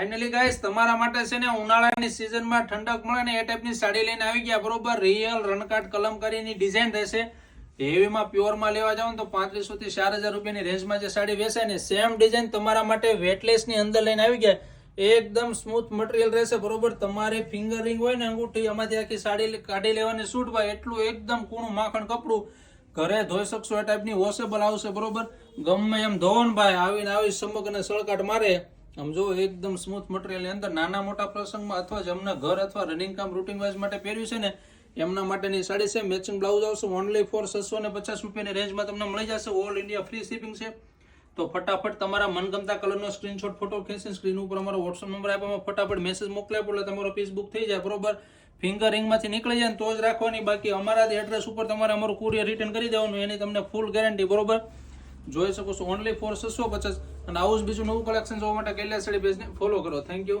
Finally guys તમારા માટે છે ને ઉનાળાની સિઝનમાં ઠંડક મળે ને એ ટાઈપની સાડી લઈને આવી ગયા. બરોબર? રિયલ રનકાટ કલમકારીની ડિઝાઇન રહેશે. હેવીમાં પ્યોરમાં લેવા જાવ તો પાંત્રીસો થી ચાર હજાર રૂપિયાની રેન્જમાં જે સાડી વેચાય ને સેમ ડિઝાઇન તમારા માટે વેટલેસની અંદર લઈને આવી ગયા. એકદમ સ્મૂથ મટીરિયલ રહેશે. બરોબર? તમારે ફિંગર રિંગ હોય ને અંગૂઠી એમાંથી આખી સાડી કાઢી લેવાની સૂટ ભાઈ એટલું એકદમ કૂણું માખણ કપડું ઘરે ધોઈ શકશો એ ટાઈપની વોશેબલ આવશે. બરોબર? ગમે એમ ધોવન ભાઈ, આવીને આવી સમગ્ર સળકાટ મારે. આમ જો એકદમ સ્મૂથ મટીરિયલની અંદર નાના મોટા પ્રસંગમાં અથવા જમના ઘર અથવા રનિંગ કામ રૂટિન વાઇઝ માટે પહેર્યું છે ને, એમના માટેની સાડી છે મેચિંગ બ્લાઉઝ આવશે ઓનલી ફોર છસો ને પચાસ રૂપિયાની રેન્જમાં તમને મળી જશે ઓલ ઇન્ડિયા ફ્રી શિપિંગ છે. તો ફટાફટ તમારા મનગમતા કલરનો સ્ક્રીનશોટ ફોટો ખેંચીને સ્ક્રીન ઉપર અમારો વોટ્સઅપ નંબર આપવામાં ફટાફટ મેસેજ મોકલ્યા એટલે તમારો પીસ બુક થઈ જાય, બરોબર? ફિંગર રિંગમાંથી નીકળી જાય ને તો જ રાખવાની, બાકી અમારા જ એડ્રેસ ઉપર તમારે અમારું કુરિયર રિટર્ન કરી દેવાનું, એની તમને ફૂલ ગેરંટી બરોબર? જોઈ શકો છો. ઓનલી ફોર છસો પચાસ અને આવું જ બીજું નવું કલેક્શન જોવા માટે કૈલાસ સાડી પેજને ફોલો કરો. Thank you